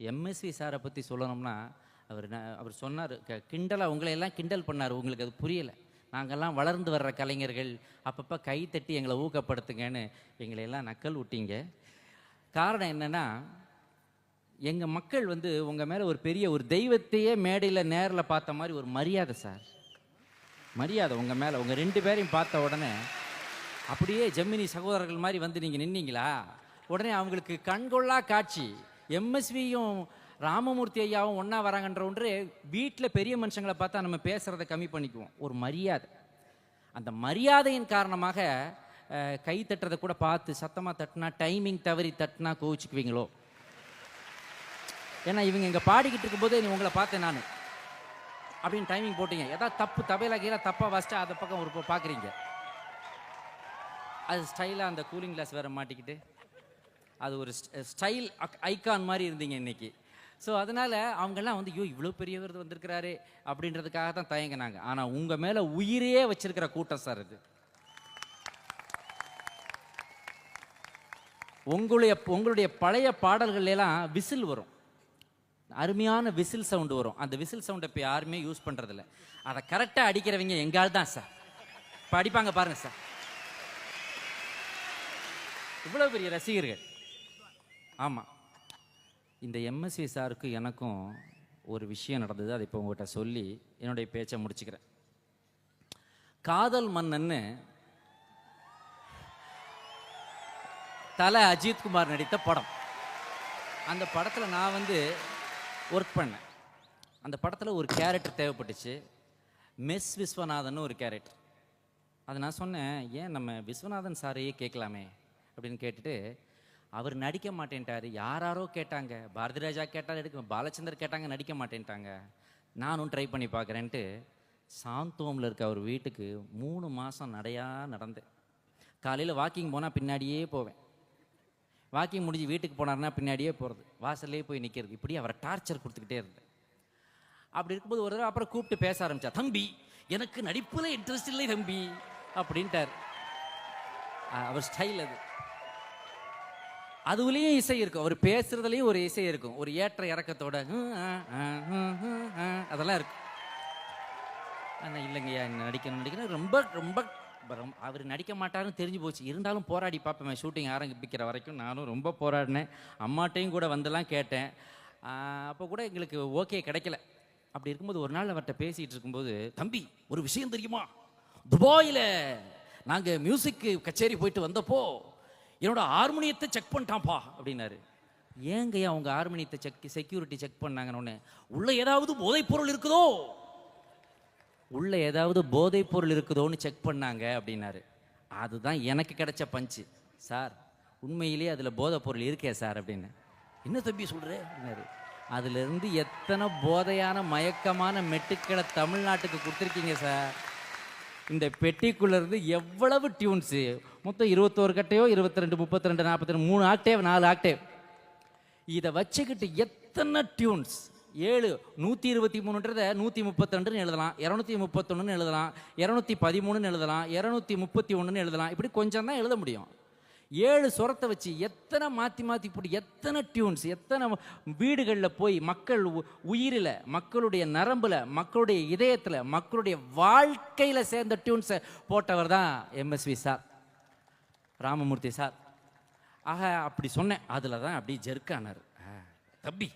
MSV சாரை பற்றி சொல்லணும்னா அவர் நான் அவர் சொன்னார் கிண்டலாக உங்களை எல்லாம் கிண்டல் பண்ணார் உங்களுக்கு அது புரியலை. நாங்கள்லாம் வளர்ந்து வர்ற கலைஞர்கள். அப்பப்போ கை தட்டி எங்களை ஊக்கப்படுத்துங்கன்னு எங்களை எல்லாம் நக்கல் விட்டீங்க. காரணம் என்னென்னா எங்கள் மக்கள் வந்து உங்கள் மேலே ஒரு பெரிய ஒரு தெய்வத்தையே மேடையில் நேரில் பார்த்த மாதிரி ஒரு மரியாதை சார். மரியாதை உங்கள் மேலே. உங்கள் ரெண்டு பேரையும் பார்த்த உடனே அப்படியே ஜெமினி சகோதரர்கள் மாதிரி வந்து நீங்கள் நின்னீங்களா? உடனே அவங்களுக்கு கண்கொள்ளா காட்சி. எம்எஸ்வியும் ராமமூர்த்தி ஐயாவும் ஒன்றா வராங்கன்ற ஒன்று வீட்டில் பெரிய மனுஷங்களை பார்த்தா நம்ம பேசுகிறத கம்மி பண்ணிக்குவோம். ஒரு மரியாதை. அந்த மரியாதையின் காரணமாக கை தட்டுறதை கூட பார்த்து சத்தமாக தட்டினா டைமிங் தவறி தட்டினா கோவிச்சுக்குவீங்களோ? ஏன்னா இவங்க இங்கே பாடிக்கிட்டு இருக்கும்போதே நீ உங்களை பார்த்தேன் நான். அப்படின்னு டைமிங் போட்டீங்க. ஏதாவது தப்பு தவையில கீழே தப்பாக வச்சுட்டு அதை பக்கம் ஒரு பார்க்குறீங்க அது ஸ்டைலாக அந்த கூலிங் கிளாஸ் வேற மாட்டிக்கிட்டு. அது ஒரு ஸ்டைல் ஐக்கான் மாதிரி இருந்தீங்க இன்னைக்கு. ஸோ அதனால அவங்கெல்லாம் வந்து ஐயோ இவ்வளோ பெரியவர் வந்திருக்கிறாரு அப்படின்றதுக்காக தான் தயங்கினாங்க. ஆனால் உங்கள் மேலே உயிரையே வச்சிருக்கிற கூட்டம் சார் இது. உங்களுடைய உங்களுடைய பழைய பாடல்கள்லாம் விசில் வரும். அருமையான விசில் சவுண்டு வரும். அந்த விசில் சவுண்டை இப்போ யாருமே யூஸ் பண்ணுறதில்ல அதை கரெக்டாக அடிக்கிறவங்க எங்கால் தான் சார். இப்போ அடிப்பாங்க பாருங்கள் சார். இவ்வளோ பெரிய ரசிகர்கள். ஆமாம் இந்த எம்எஸ்வி சாருக்கு எனக்கும் ஒரு விஷயம் நடந்தது அதை இப்போ உங்கள்கிட்ட சொல்லி என்னுடைய பேச்சை முடிச்சுக்கிறேன். காதல் மன்னன்னு தலை அஜித்குமார் நடித்த படம். அந்த படத்தில் நான் வந்து ஒர்க் பண்ணேன். அந்த படத்தில் ஒரு கேரக்டர் தேவைப்பட்டுச்சு. மெஸ் விஸ்வநாதன் ஒரு கேரக்டர் அதை நான் சொன்னேன் ஏன் நம்ம விஸ்வநாதன் சாரையே கேட்கலாமே? அப்படின்னு கேட்டுட்டு அவர் நடிக்க மாட்டேன்ட்டார். யாராரோ கேட்டாங்க. பாரதி ராஜா கேட்டால் எடுக்க பாலச்சந்தர் கேட்டாங்க நடிக்க மாட்டேன்ட்டாங்க. நானும் ட்ரை பண்ணி பார்க்குறேன்ட்டு சாந்தோமில் இருக்க அவர் வீட்டுக்கு மூணு மாதம் நடையாக நடந்தேன் காலையில் வாக்கிங் போனால் பின்னாடியே போவேன். வாக்கிங் முடிஞ்சு வீட்டுக்கு போனார்னா பின்னாடியே போகிறது வாசல்லே போய் நிற்கிறது இப்படி அவரை டார்ச்சர் கொடுத்துக்கிட்டே இருந்தேன். அப்படி இருக்கும்போது ஒரு தடவை அப்புறம் கூப்பிட்டு பேச ஆரம்பித்தா தம்பி எனக்கு நடிப்பில் இன்ட்ரெஸ்ட் இல்லை தம்பி அப்படின்ட்டார். அவர் ஸ்டைல் அது. அதுலேயும் இசை இருக்கும். அவர் பேசுறதுலேயும் ஒரு இசை இருக்கும். ஒரு ஏற்ற இறக்கத்தோட அதெல்லாம் இருக்கும். ஆனால் இல்லைங்கய்யா நடிக்கணும் நடிக்கணும். ரொம்ப ரொம்ப ரொம்ப- அவர் நடிக்க மாட்டாருன்னு தெரிஞ்சு போச்சு. இருந்தாலும் போராடி பார்ப்பேன். ஷூட்டிங் ஆரம்பிக்கிற வரைக்கும் நானும் ரொம்ப போராடினேன். அம்மாட்டையும் கூட வந்தெல்லாம் கேட்டேன். அப்போ கூட எங்களுக்கு ஓகே கிடைக்கல. அப்படி இருக்கும்போது ஒரு நாள் அவர்கிட்ட பேசிகிட்டு இருக்கும்போது தம்பி ஒரு விஷயம் தெரியுமா? துபாயில் நாங்கள் மியூசிக்கு கச்சேரி போயிட்டு வந்தப்போ என்னோட ஹார்மோனியத்தை செக் பண்ணிட்டான்ப்பா அப்படின்னாரு. ஏங்கய்யா அவங்க ஹார்மோனியத்தை செக் செக்யூரிட்டி செக் பண்ணாங்கன்னு உள்ள ஏதாவது போதைப் பொருள் இருக்குதோ? உள்ள ஏதாவது போதைப் பொருள் இருக்குதோன்னு செக் பண்ணாங்க அப்படின்னாரு. அதுதான் எனக்கு கிடைச்ச பஞ்சு சார் உண்மையிலேயே அதில் போதைப் பொருள் இருக்கே சார் அப்படின்னு. என்ன தம்பி சொல்கிறே அப்படின்னாரு. அதுலேருந்து எத்தனை போதையான மயக்கமான மெட்டுக்களை தமிழ்நாட்டுக்கு கொடுத்துருக்கீங்க சார்? இந்த பெட்டிக்குள்ளேருந்து எவ்வளவு டியூன்ஸு மொத்தம் இருபத்தோரு கட்டையோ இருபத்தி ரெண்டு முப்பத்தி ரெண்டு நாற்பத்தி ரெண்டு மூணு ஆக்டேவ் நாலு ஆக்டேவ் இதை வச்சுக்கிட்டு எத்தனை டியூன்ஸ் ஏழு நூற்றி இருபத்தி மூணுன்றத நூற்றி முப்பத்திரெண்டுன்னு எழுதலாம். இரநூத்தி முப்பத்தொன்னுன்னு எழுதலாம். இரநூத்தி பதிமூணுன்னு எழுதலாம். இரநூத்தி முப்பத்தி ஒன்றுன்னு எழுதலாம். இப்படி கொஞ்சம் தான் எழுத முடியும். ஏழு சுரத்தை வச்சு எத்தனை மாற்றி மாற்றி போட்டு எத்தனை டியூன்ஸ் எத்தனை வீடுகளில் போய் மக்கள் உ- உயிரில் மக்களுடைய நரம்பில் மக்களுடைய இதயத்தில் மக்களுடைய வாழ்க்கையில் சேர்ந்த டியூன்ஸை போட்டவர் தான் எம்எஸ்வி சார் ராமமூர்த்தி சார். ஆக அப்படி சொன்னேன். அதில் தான் அப்படி ஜெர்க்கானார் தம்பி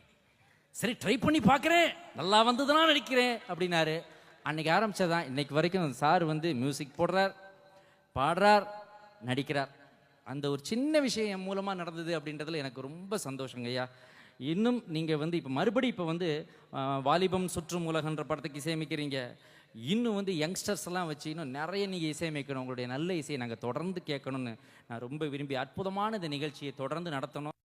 சரி ட்ரை பண்ணி பார்க்குறேன் நல்லா வந்ததுன்னா நடிக்கிறேன் அப்படின்னாரு. அன்னைக்கு ஆரம்பித்ததான் இன்னைக்கு வரைக்கும் சார் வந்து மியூசிக் போடுறார் பாடுறார் நடிக்கிறார். அந்த ஒரு சின்ன விஷயம் என் மூலமாக நடந்தது அப்படின்றதுல எனக்கு ரொம்ப சந்தோஷங்க ஐயா. இன்னும் நீங்கள் வந்து இப்போ மறுபடியும் இப்போ வந்து வாலிபம் சுற்றும் உலகன்ற படத்துக்கு இசையமைக்கிறீங்க. இன்னும் வந்து யங்ஸ்டர்ஸ் எல்லாம் வச்சு இன்னும் நிறைய நீங்கள் இசையமைக்கணும். உங்களுடைய நல்ல இசையை நாங்கள் தொடர்ந்து கேட்கணும்னு நான் ரொம்ப விரும்பி அற்புதமான இந்த நிகழ்ச்சியை தொடர்ந்து நடத்தணும்.